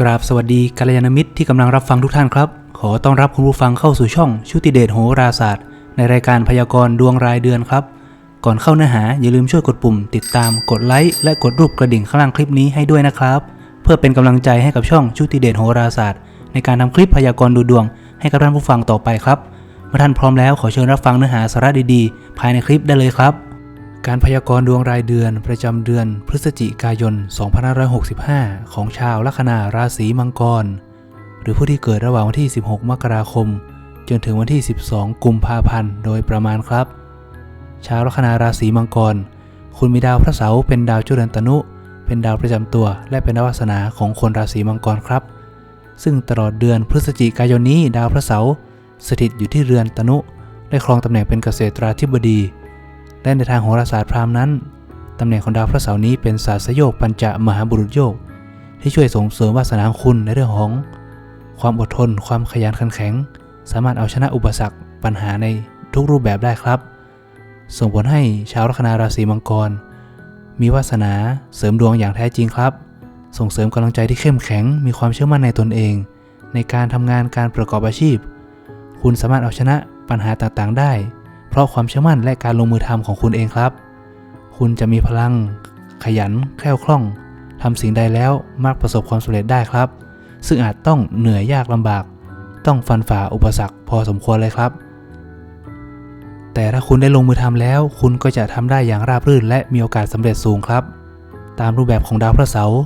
กราบสวัสดีกัลยาณมิตรที่กำลังรับฟังทุกท่านครับ ขอต้อนรับคุณผู้ฟังเข้าสู่ช่องชุติเดชโหราศาสตร์ ในรายการพยากรณ์ดวงรายเดือนครับ ก่อนเข้าเนื้อหาอย่าลืมช่วยกดปุ่ม ติดตามกดไลค์และกดรูปกระดิ่งข้างล่างคลิปนี้ให้ด้วยนะครับ เพื่อเป็นกำลังใจให้กับช่องชุติเดชโหราศาสตร์ ในการทำคลิปพยากรณ์ดูดวง ให้กับท่านผู้ฟังต่อไปครับเมื่อท่านพร้อมแล้วขอเชิญรับฟังเนื้อหาสาระดีๆ ภายในคลิปได้เลยครับ การพยากรณ์ดวงรายเดือนประจำเดือนพฤศจิกายน 2565 ของชาวลัคนาราศีมังกร หรือผู้ที่เกิดระหว่างวันที่ 16 มกราคม จนถึงวันที่ 12 กุมภาพันธ์โดยประมาณครับ ชาวลัคนาราศีมังกร คุณมีดาวพระเสาร์เป็นดาวจุลตนุ เป็นดาวประจำตัว และเป็นดาววาสนาของคนราศีมังกรครับ ซึ่งตลอดเดือนพฤศจิกายนนี้ดาวพระเสาร์สถิตอยู่ที่เรือนตนุ ได้ครองตำแหน่งเป็นเกษตราธิบดี และในทางโหราศาสตร์พราหมณ์นั้นตำแหน่งของดาวพระเสาร์นี้เป็นศาสโยกปัญจมหาบุรุษโยก ที่ช่วยส่งเสริมวาสนาคุณในเรื่องของ ความอดทน ความขยันขันแข็ง สามารถเอาชนะอุปสรรคปัญหาในทุกรูปแบบได้ครับ ส่งผลให้ชาวลัคนาราศีมังกร มีวาสนาเสริมดวงอย่างแท้จริงครับ ส่งเสริมกำลังใจที่เข้มแข็ง มีความเชื่อมั่นในตนเอง ในการทำงานการประกอบอาชีพ คุณสามารถเอาชนะปัญหาต่างๆได้ เพราะความเชื่อมั่นและการลงมือทำของคุณเองครับ คุณจะมีพลัง ขยัน แคล่วคล่องทำสิ่งใดแล้วมักประสบความสำเร็จได้ครับ ซึ่งอาจต้องเหนื่อยยากลำบาก ต้องฟันฝ่าอุปสรรคพอสมควรเลยครับ แต่ถ้าคุณได้ลงมือทำแล้ว คุณก็จะทำได้อย่างราบรื่น และมีโอกาสสำเร็จสูงครับ ตามรูปแบบของดาวพระเสาร์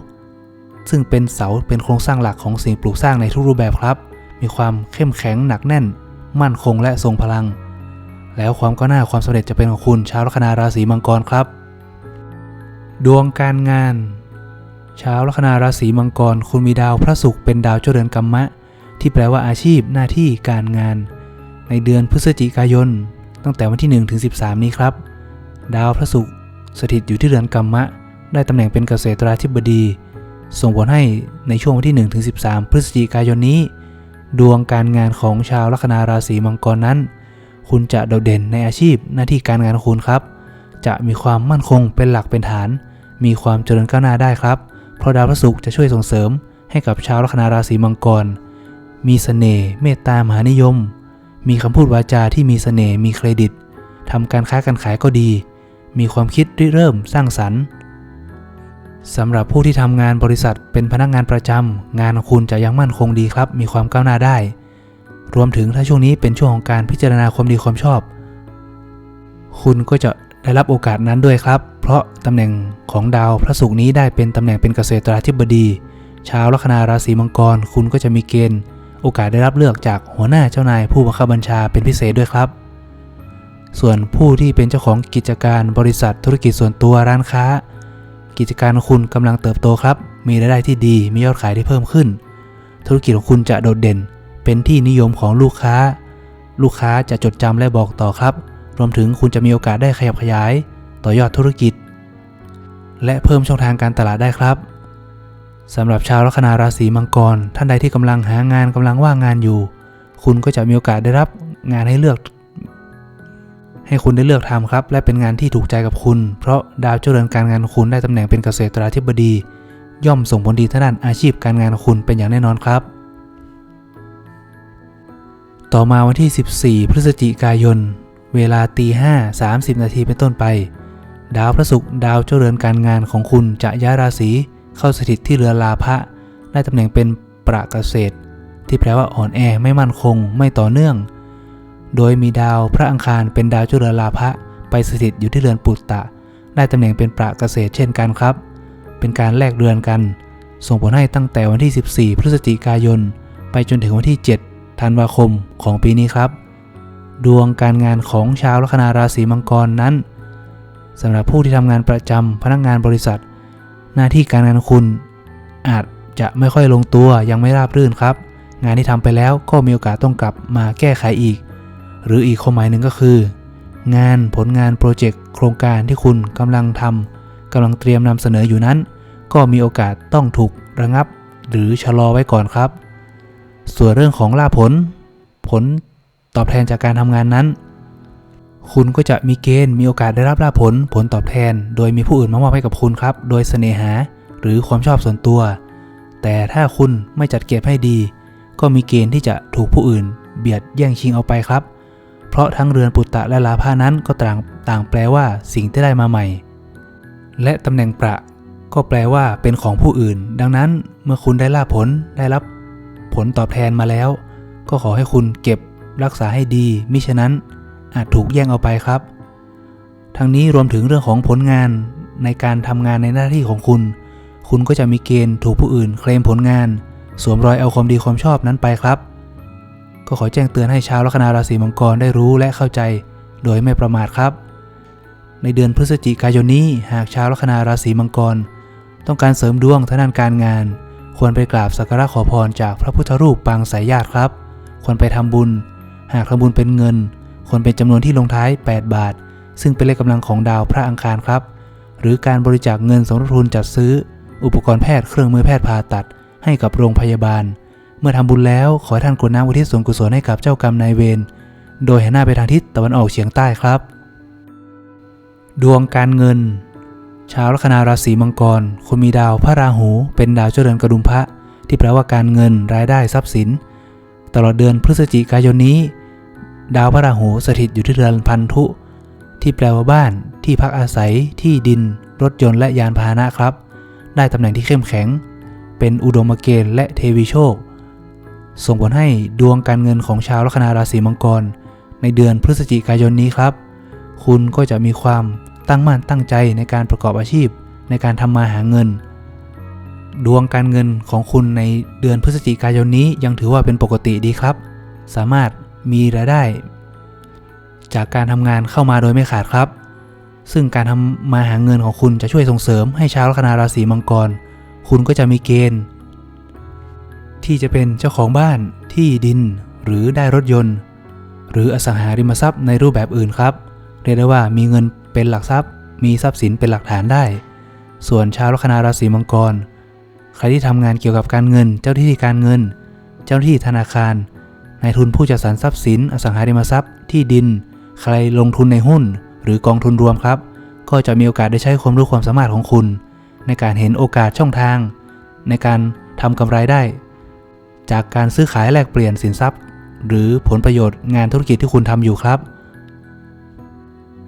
ซึ่งเป็นเสาเป็นโครงสร้างหลักของสิ่งปลูกสร้างในทุกรูปแบบครับ มีความเข้มแข็งหนักแน่น มั่นคงและทรงพลัง แล้วความก้าวหน้าความสำเร็จจะเป็นของคุณชาวลัคนาราศีมังกรครับ ดวงการงาน ชาวลัคนาราศีมังกร คุณมีดาวพระศุกร์เป็นดาวเจริญกรรมะ ที่แปลว่าอาชีพหน้าที่การงาน ในเดือนพฤศจิกายน ตั้งแต่วันที่1ถึง13 นี้ครับ ดาวพระศุกร์สถิตอยู่ที่เรือนกรรมะ ได้ตำแหน่งเป็นเกษตราธิบดี ส่งผลให้ในช่วงวันที่1ถึง13 พฤศจิกายนนี้ ดวงการงานของชาวลัคนาราศีมังกรนั้น คุณจะโดดเด่นในอาชีพหน้าที่การงานของคุณครับ จะมีความมั่นคงเป็นหลักเป็นฐาน มีความเจริญก้าวหน้าได้ครับ เพราะดาวพระศุกร์จะช่วยส่งเสริมให้กับชาวลัคนาราศีมังกร มีเสน่ห์เมตตามหานิยม มีคำพูดวาจาที่มีเสน่ห์มีเครดิตทำการค้าการขายก็ดี มีความคิดริเริ่มสร้างสรรค์สำหรับผู้ที่ทำงานบริษัทเป็นพนักงานประจำงานของคุณจะยังมั่นคงดีครับ มีความก้าวหน้าได้ รวมถึงถ้าช่วงนี้เป็นช่วงของการพิจารณาความดีความชอบ คุณก็จะได้รับโอกาสนั้นด้วยครับ เพราะตำแหน่งของดาวพระศุกร์นี้ได้เป็นตำแหน่งเป็นเกษตราธิบดีชาวลัคนาราศีมังกร คุณก็จะมีเกณฑ์ โอกาสได้รับเลือกจากหัวหน้าเจ้านายผู้บังคับบัญชาเป็นพิเศษด้วยครับ ส่วนผู้ที่เป็นเจ้าของกิจการบริษัทธุรกิจส่วนตัวร้านค้า กิจการของคุณกำลังเติบโตครับ มีรายได้ที่ดีมียอดขายที่เพิ่มขึ้น ธุรกิจของคุณจะโดดเด่น เป็นที่นิยมของลูกค้า ลูกค้าจะจดจำและบอกต่อครับ รวมถึงคุณจะมีโอกาสได้ขยับขยาย ต่อยอดธุรกิจ และเพิ่มช่องทางการตลาดได้ครับสำหรับชาวลัคนาราศีมังกร ท่านใดที่กำลังหางานกำลังว่างงานอยู่ คุณก็จะมีโอกาสได้รับงานให้เลือก ให้คุณได้เลือกทำครับ และเป็นงานที่ถูกใจกับคุณ เพราะดาวเจริญการงานของคุณได้ตำแหน่งเป็นเกษตราธิบดี ย่อมส่งผลดีทางด้านอาชีพการงานของคุณเป็นอย่างแน่นอนครับ ต่อมาวันที่ 14 พฤศจิกายน เวลาตีห้าสามสิบนาทีเป็นต้นไป ดาวพระศุกร์ดาวเจริญการงานของคุณจะย้ายราศีเข้าสถิตที่เรือลาภะได้ตำแหน่งเป็นประเกษตร ที่แปลว่าอ่อนแอไม่มั่นคงไม่ต่อเนื่อง โดยมีดาวพระอังคารเป็นดาวเจริญลาภะไปสถิตอยู่ที่เรือนปุตตะ ได้ตำแหน่งเป็นประเกษตรเช่นกันครับ เป็นการแลกเรือนกัน ส่งผลให้ตั้งแต่วันที่ 14 พฤศจิกายน ไปจนถึงวันที่ 7 ธันวาคมของปีนี้ครับ ดวงการงานของชาวลัคนาราศีมังกรนั้นสำหรับผู้ที่ทำงานประจำพนักงานบริษัท หน้าที่การงานคุณ อาจจะไม่ค่อยลงตัวยังไม่ราบรื่นครับ งานที่ทำไปแล้วก็มีโอกาสต้องกลับมาแก้ไขอีก หรืออีกความหมายหนึ่งก็คือ งานผลงานโปรเจกต์โครงการที่คุณกำลังทำกำลังเตรียมนำเสนออยู่นั้น ก็มีโอกาสต้องถูกระงับ หรือชะลอไว้ก่อนครับ ส่วนเรื่องของลาภผล ผลตอบแทนจากการทำงานนั้น คุณก็จะมีเกณฑ์มีโอกาสได้รับลาภผลผลตอบแทน โดยมีผู้อื่นมามอบให้กับคุณครับ โดยเสน่หาหรือความชอบส่วนตัว แต่ถ้าคุณไม่จัดเก็บให้ดี ก็มีเกณฑ์ที่จะถูกผู้อื่น เบียดแย่งชิงเอาไปครับ เพราะทั้งเรือนปุตตะและลาภานั้นก็ต่างต่างแปลว่าสิ่งที่ได้มาใหม่ และตำแหน่งประก็แปลว่าเป็นของผู้อื่น ดังนั้นเมื่อคุณได้ลาภผลได้รับ ผลตอบแทนมาแล้ว ก็ขอให้คุณเก็บรักษาให้ดี มิฉะนั้นอาจถูกแย่งเอาไปครับ ทั้งนี้รวมถึงเรื่องของผลงานในการทำงานในหน้าที่ของคุณ คุณก็จะมีเกณฑ์ถูกผู้อื่น เคลมผลงาน สวมรอยเอาความดีความชอบนั้นไปครับ ก็ขอแจ้งเตือนให้ชาวลัคนาราศีมังกรได้รู้และเข้าใจ โดยไม่ประมาทครับ ในเดือนพฤศจิกายนนี้หากชาวลัคนาราศีมังกร ต้องการเสริมดวงทางด้านการงาน ควรไปกราบสักการะขอพรจากพระพุทธรูปปางสายญาติครับ ควรไปทำบุญ หากทำบุญเป็นเงิน ควรเป็นจำนวนที่ลงท้าย 8 บาท ซึ่งเป็นเลขกำลังของดาวพระอังคารครับ หรือการบริจาคเงินสมทบทุนจัดซื้อ อุปกรณ์แพทย์เครื่องมือแพทย์ผ่าตัด ให้กับโรงพยาบาล เมื่อทำบุญแล้วขอท่านกรวดน้ำอุทิศส่วนกุศลให้กับเจ้ากรรมนายเวร โดยหันหน้าไปทางทิศตะวันออกเฉียงใต้ครับ ดวงการเงิน ชาวลัคนาราศีมังกรคุณมีดาวพระราหู เป็นดาวเจริญกระดุมพระ ที่แปลว่าการเงินรายได้ทรัพย์สิน ตลอดเดือนพฤศจิกายนนี้ ดาวพระราหูสถิตอยู่ที่เรือนพันธุ ที่แปลว่าบ้าน ที่พักอาศัย ที่ดิน รถยนต์และยานพาหนะครับ ได้ตำแหน่งที่เข้มแข็ง เป็นอุดมเกณฑ์และเทวีโชค ส่งผลให้ดวงการเงินของชาวลัคนาราศีมังกร ในเดือนพฤศจิกายนนี้ครับ คุณก็จะมีความ ตั้งมั่นตั้งใจในการประกอบอาชีพ ในการทำมาหาเงิน ดวงการเงินของคุณในเดือนพฤศจิกายนนี้ยังถือว่าเป็นปกติดีครับ สามารถมีรายได้ จากการทำงานเข้ามาโดยไม่ขาดครับ ซึ่งการทำมาหาเงินของคุณจะช่วยส่งเสริมให้ชาวลัคนาราศีมังกร คุณก็จะมีเกณฑ์ ที่จะเป็นเจ้าของบ้านที่ดินหรือได้รถยนต์ หรืออสังหาริมทรัพย์ในรูปแบบอื่นครับ เรียกได้ว่ามีเงิน เป็นหลักทรัพย์ มีทรัพย์สินเป็นหลักฐานได้ ส่วนชาวลัคนาราศีมังกร ใครที่ทำงานเกี่ยวกับการเงิน เจ้าที่การเงิน เจ้าหน้าที่ธนาคารนายทุนผู้จัดสรรทรัพย์สิน อสังหาริมทรัพย์ที่ดิน ใครลงทุนในหุ้น หรือกองทุนรวมครับ ก็จะมีโอกาสได้ใช้ความรู้ความสามารถของคุณ ในการเห็นโอกาสช่องทาง ในการทำกำไรได้ จากการซื้อขายแลกเปลี่ยนสินทรัพย์ หรือผลประโยชน์งานธุรกิจที่คุณทำอยู่ครับ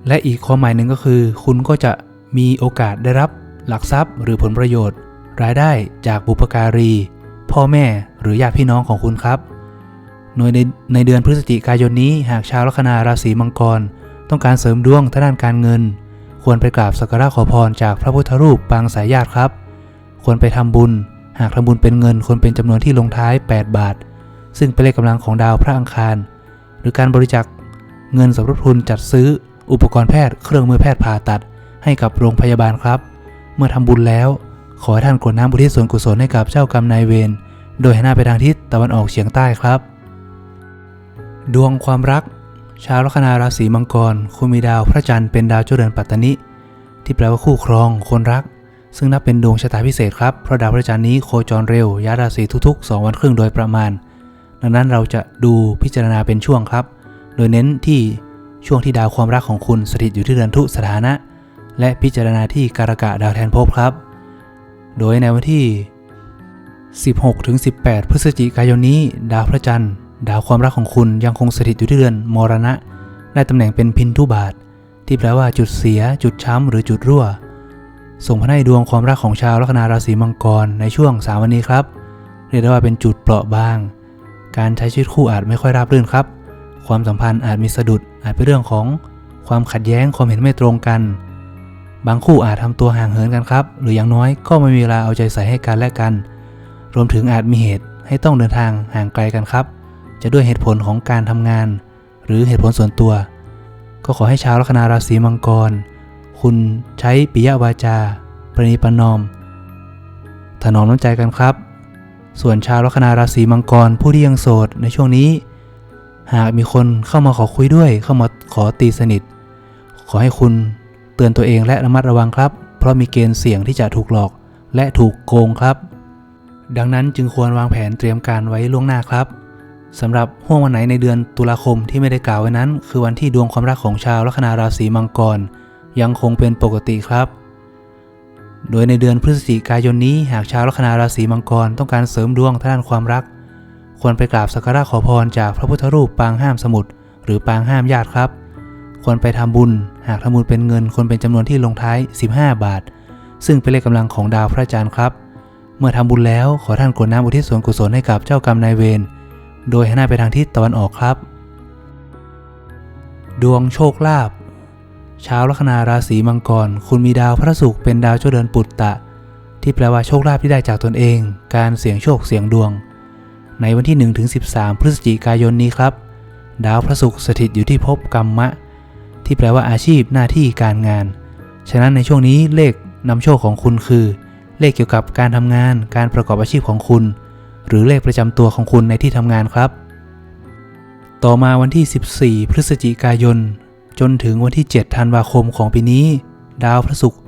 และอีกความหมายหนึ่งก็คือ คุณก็จะมีโอกาสได้รับหลักทรัพย์ หรือผลประโยชน์ รายได้จากบุปการี พ่อแม่หรือญาติพี่น้องของคุณครับโดยในในเดือนพฤศจิกายนนี้หากชาวลัคนาราศีมังกร ต้องการเสริมดวงทางด้านการเงิน ควรไปกราบสักการะขอพรจากพระพุทธรูปปางสายญาติครับ ควรไปทำบุญ หากทำบุญเป็นเงินควรเป็นจำนวนที่ลงท้าย 8 บาท ซึ่งเป็นเลขกำลังของดาวพระอังคาร หรือการบริจาคเงินสมทบทุนจัดซื้อ อุปกรณ์แพทย์เครื่องมือแพทย์ผ่าตัด ให้กับโรงพยาบาลครับ เมื่อทำบุญแล้ว ขอให้ท่านกรวดน้ำบุทิศส่วนกุศลให้กับเจ้ากรรมนายเวรโดยหันหน้าไปทางทิศตะวันออกเฉียงใต้ครับ ดวงความรัก ชาวลัคนาราศีมังกร คุณมีดาวพระจันทร์เป็นดาวเจ้าเรือนปัตตนิ ที่แปลว่าคู่ครอง คนรัก ซึ่งนับเป็นดวงชะตาพิเศษครับเพราะดาวพระจันทร์นี้โคจรเร็วย้ายราศีทุกๆ 2 วันครึ่งโดยประมาณ ดังนั้นเราจะดูพิจารณาเป็นช่วงครับ โดยเน้นที่ ช่วงที่ดาวความรักของคุณสถิตอยู่ที่เรือนทุสถานะ และพิจารณาที่การกะดาวแทนภพครับ โดยในวันที่ 16-18 พฤศจิกายนนี้ ดาวพระจันทร์ ดาวความรักของคุณยังคงสถิตอยู่ที่เรือนมรณะ ได้ตำแหน่งเป็นพินทุบาท ที่แปลว่าจุดเสีย จุดช้ำหรือจุดรั่ว ส่งผลให้ดวงความรักของชาวลัคนาราศีมังกรในช่วง3วันนี้ครับ เรียกได้ว่าเป็นจุดเปราะบาง การใช้ชีวิตคู่อาจไม่ค่อยราบรื่นครับ ความสัมพันธ์อาจมีสะดุด อาจเป็นเรื่องของความขัดแย้งความเห็นไม่ตรงกัน บางคู่อาจทำตัวห่างเหินกันครับ หรืออย่างน้อยก็ไม่มีเวลาเอาใจใส่ให้กันและกัน รวมถึงอาจมีเหตุให้ต้องเดินทางห่างไกลกันครับ จะด้วยเหตุผลของการทำงาน หรือเหตุผลส่วนตัว ก็ขอให้ชาวลัคนาราศีมังกร คุณใช้ปิยวาจา ประนิประนอม ถนอมน้ำใจกันครับ ส่วนชาวลัคนาราศีมังกรผู้ที่ยังโสดในช่วงนี้ หากมีคนเข้ามาขอคุยด้วย เข้ามาขอตีสนิท ขอให้คุณเตือนตัวเองและระมัดระวังครับ เพราะมีเกณฑ์เสี่ยงที่จะถูกหลอกและถูกโกงครับ ดังนั้นจึงควรวางแผนเตรียมการไว้ล่วงหน้าครับสำหรับห่วงวันไหนในเดือนตุลาคมที่ไม่ได้กล่าวไว้นั้น คือวันที่ดวงความรักของชาวลัคนาราศีมังกร ยังคงเป็นปกติครับ โดยในเดือนพฤศจิกายนนี้หากชาวลัคนาราศีมังกรต้องการเสริมดวงทางด้านความรัก ควรไปกราบสักการะขอพรจากพระพุทธรูปปางห้ามสมุทรหรือปางห้ามญาติครับ ควรไปทำบุญ หากทำบุญเป็นเงินควรเป็นจำนวนที่ลงท้าย 15 บาท ซึ่งเป็นเลขกำลังของดาวพระจันทร์ครับ เมื่อทำบุญแล้วขอท่านกรวดน้ำอุทิศส่วนกุศลให้กับเจ้ากรรมนายเวรโดยให้หน้าไปทางทิศตะวันออกครับ ดวงโชคลาภชาวลัคนาราศีมังกร คุณมีดาวพระศุกร์เป็นดาวเจ้าเดินปุตตะ ที่แปลว่าโชคลาภที่ได้จากตนเอง การเสี่ยงโชคเสี่ยงดวง ในวันที่1ถึง13 พฤศจิกายนนี้ครับ ดาวพระศุกร์สถิตอยู่ที่ภพกรรมะ ที่แปลว่าอาชีพหน้าที่การงาน ฉะนั้นในช่วงนี้เลขนำโชคของคุณคือ เลขเกี่ยวกับการทำงาน การประกอบอาชีพของคุณ หรือเลขประจำตัวของคุณในที่ทำงานครับ ต่อมาวันที่ 14 พฤศจิกายน จนถึงวันที่ 7 ธันวาคมของปีนี้ ดาวพระศุกร์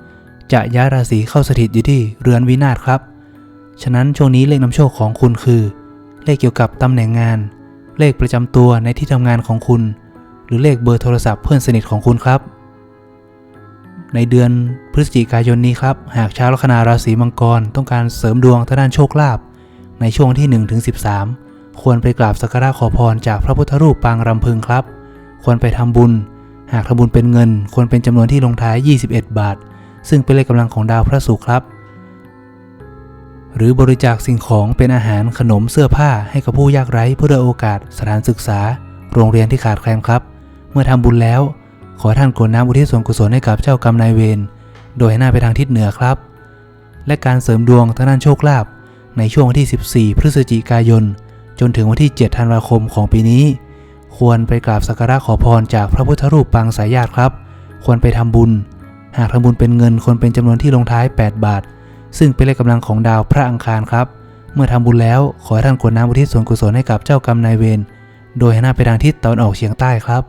จะย้ายราศีเข้าสถิตอยู่ที่เรือนวินาศครับ ฉะนั้นช่วงนี้เลขนำโชคของคุณคือ เลขเกี่ยวกับตำแหน่งงาน เลขประจำตัวในที่ทำงานของคุณ หรือเลขเบอร์โทรศัพท์เพื่อนสนิทของคุณครับ ในเดือนพฤศจิกายนนี้ครับ หากชาวลัคนาราศีมังกร ต้องการเสริมดวงทางด้านโชคลาภในช่วงที่1ถึง13 ควรไปกราบสักการะขอพรจากพระพุทธรูปปางรำพึงครับ ควรไปทำบุญ หากทำบุญเป็นเงิน ควรเป็นจำนวนที่ลงท้าย 21 บาท ซึ่งเป็นเลขกำลังของดาวพระศุกร์ครับ หรือบริจาคสิ่งของเป็นอาหารขนมเสื้อผ้าให้กับผู้ยากไร้เพื่อโอกาส สถานศึกษา โรงเรียนที่ขาดแคลนครับ เมื่อทำบุญแล้ว ขอท่านกรวดน้ำอุทิศส่วนกุศลให้กับเจ้ากรรมนายเวรโดยให้หน้าไปทางทิศเหนือครับ และการเสริมดวงทางด้านโชคลาภในช่วงวันที่ 14 พฤศจิกายน จนถึงวันที่ 7 ธันวาคมของปีนี้ ควรไปกราบสักการะขอพรจากพระพุทธรูปปางสายญาติครับ ควรไปทำบุญ หากทำบุญเป็นเงินควรเป็นจำนวนที่ลงท้าย 8 บาท ซึ่งเป็นเลขกำลังของดาวพระอังคารครับ เมื่อทำบุญแล้วขอให้ท่านกวดน้ำอุทิศส่วนกุศลให้กับเจ้ากรรมนายเวร โดยให้น้าไปทางทิศตะวันออกเฉียงใต้ครับ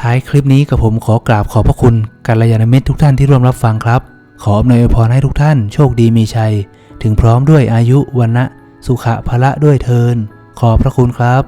ท้ายคลิปนี้กับผมขอกราบขอบพระคุณกัลยาณมิตรทุกท่านที่ร่วมรับฟังครับ ขออำนวยอวยพรให้ทุกท่านโชคดีมีชัย ถึงพร้อมด้วยอายุวันนะสุขะพละด้วยเทิน ขอบพระคุณครับ